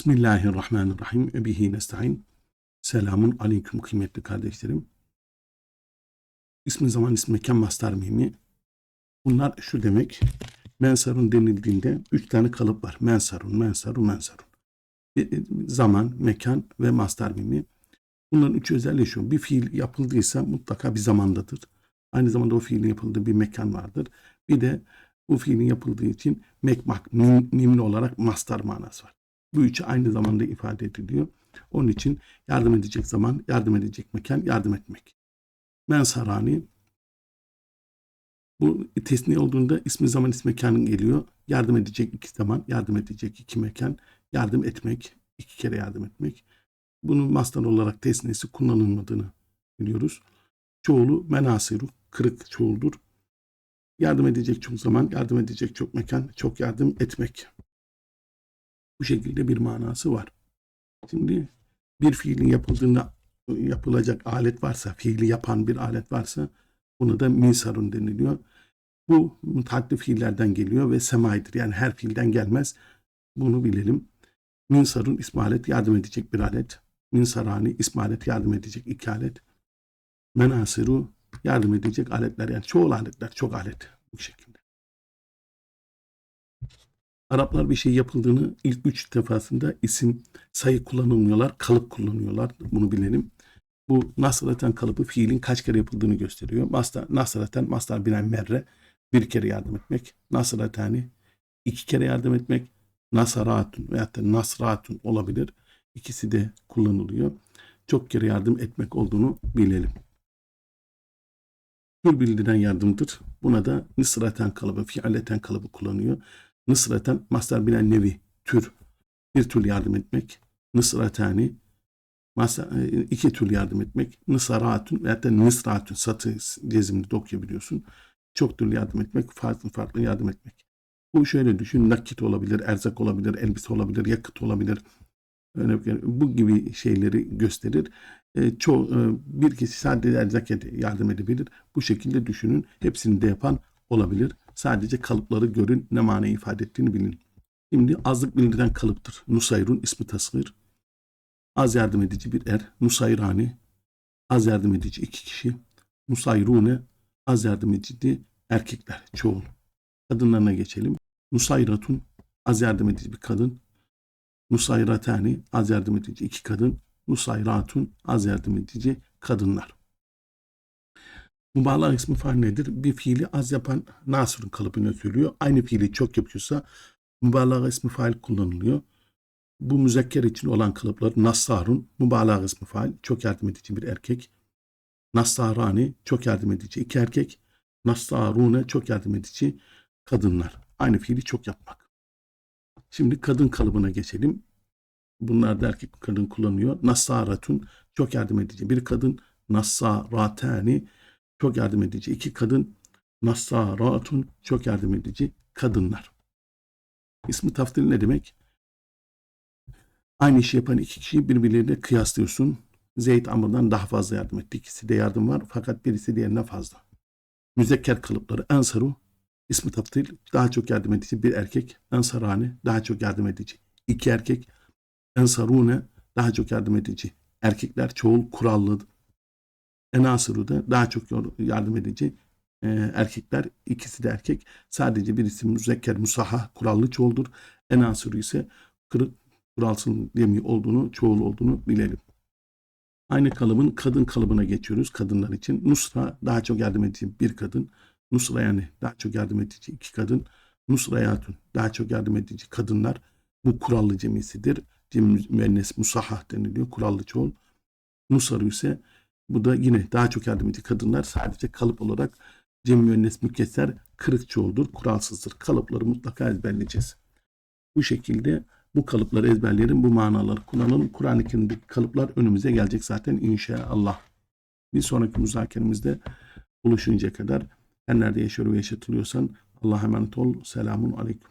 Bismillahirrahmanirrahim. Ve bihi. Selamun aleyküm kıymetli kardeşlerim. İsmi zaman ismi mekan mastar mimi. Bunlar şu demek. Mensarun denildiğinde üç tane kalıp var. Mensarun, mensarun, mensarun. Bir- Zaman, mekan ve mastar mimi. Bunların üçü özelleşiyor. Bir fiil yapıldıysa mutlaka bir zamandadır. Aynı zamanda o fiilin yapıldığı bir mekan vardır. Bir de bu fiilin yapıldığı için mekmak, mim, mimli olarak mastar manası var. Bu üçü aynı zamanda ifade ediliyor. Onun için yardım edecek zaman, yardım edecek mekan, yardım etmek. Mensarani bu tesni olduğunda ismi zaman ismi mekanın geliyor. Yardım edecek iki zaman, yardım edecek iki mekan, yardım etmek, iki kere yardım etmek. Bunun mastar olarak tesnisi kullanılmadığını biliyoruz. Çoğulu menasiru, kırık çoğuldur. Yardım edecek çok zaman, yardım edecek çok mekan, çok yardım etmek. Bu şekilde bir manası var. Şimdi bir fiilin yapıldığında yapılacak alet varsa, fiili yapan bir alet varsa buna da misarun deniliyor. Bu mutaddi fiillerden geliyor ve semaidir. Yani her fiilden gelmez. Bunu bilelim. Minsarun ismi alet yardım edecek bir alet. Minsarani ismi alet yardım edecek iki alet. Menasiru yardım edecek aletler yani çoğul aletler, çok alet bu şekilde. Araplar bir şey yapıldığını ilk üç defasında isim, sayı kullanılmıyorlar, kalıp kullanıyorlar. Bunu bilelim. Bu nasraten kalıbı fiilin kaç kere yapıldığını gösteriyor. Mastar, nasraten, mastar binen merre bir kere yardım etmek. Nasratani iki kere yardım etmek. Nasaratun veyahut da nasratun olabilir. İkisi de kullanılıyor. Çok kere yardım etmek olduğunu bilelim. Tür bildiren yardımdır. Buna da nısraten kalıbı, fialeten kalıbı kullanıyor. Nısraten mastar bilen nevi, tür. Bir tür yardım etmek. Nısratani masa, iki tür yardım etmek. Nısaratun veyahut da nısratun satı cezimli de okuyabiliyorsun. Çok türlü yardım etmek, farklı farklı yardım etmek. Bu şöyle düşün, nakit olabilir, erzak olabilir, elbise olabilir, yakıt olabilir. Veriyorum, bu gibi şeyleri gösterir. E, e, bir kişi sadece erzak yardım edebilir. Bu şekilde düşünün. Hepsini de yapan olabilir. Sadece kalıpları görün, ne manayı ifade ettiğini bilin. Şimdi azlık bildiren kalıptır. Nusayrun ismi tasvir. Az yardım edici bir er. Nusayrani. Az yardım edici iki kişi. Nusayrune. Az yardım edici erkekler. Çoğul. Kadınlarına geçelim. Nusayratun. Az yardım edici bir kadın. Nusayratani. Az yardım edici iki kadın. Nusayratun. Az yardım edici kadınlar. Mübalağa ismi fail nedir? Bir fiili az yapan nasırın kalıbını söylüyor. Aynı fiili çok yapıyorsa mübalağa ismi fail kullanılıyor. Bu müzekker için olan kalıplar nassarun, mübalağa ismi fail, çok yardım edici bir erkek. Nassarani, çok yardım edici iki erkek. Nassarune, çok yardım edici kadınlar. Aynı fiili çok yapmak. Şimdi kadın kalıbına geçelim. Bunlar da erkek kadın kullanıyor. Nassaratun, çok yardım edici bir kadın. Nassaratani, çok yardım edici iki kadın. Nassaratun, çok yardım edici kadınlar. İsmi taftil ne demek? Aynı işi yapan iki kişiyi birbirleriyle kıyaslıyorsun. Zeyd Amr'dan daha fazla yardım etti. İkisi de yardım var fakat birisi diğerinden fazla. Müzekker kalıpları Ensaru, ismi taftil daha çok yardım edici bir erkek. Ensarani daha çok yardım edici iki erkek. Ensarune daha çok yardım edici erkekler çoğul kurallı. Enasıru da daha çok yardım edici e, erkekler ikisi de erkek. Sadece birisi müzekker musaha kurallı çoğuldur. Enasıru ise kırık kuralsız demi olduğunu, çoğul olduğunu bilelim. Aynı kalıbın kadın kalıbına geçiyoruz kadınlar için. Nusra daha çok yardım edici bir kadın. Nusra yani daha çok yardım edici iki kadın. Nusrayatun daha çok yardım edici kadınlar. Bu kurallı cemisidir. Cem müennes musahah deniliyor. Kurallı çoğul. Nusaru ise bu da yine daha çok yardım edici kadınlar. Sadece kalıp olarak cem müennes mükesser kırık çoğuldur. Kuralsızdır. Kalıpları mutlaka ezberleyeceğiz. Bu şekilde bu kalıpları ezberleyelim, bu manaları kullanalım. Kur'an-ı Kerim'deki kalıplar önümüze gelecek zaten inşallah. Bir sonraki müzakeremizde buluşuncaya kadar her nerede yaşıyor ve yaşatılıyorsan Allah'a emanet ol. Selamun Aleyküm.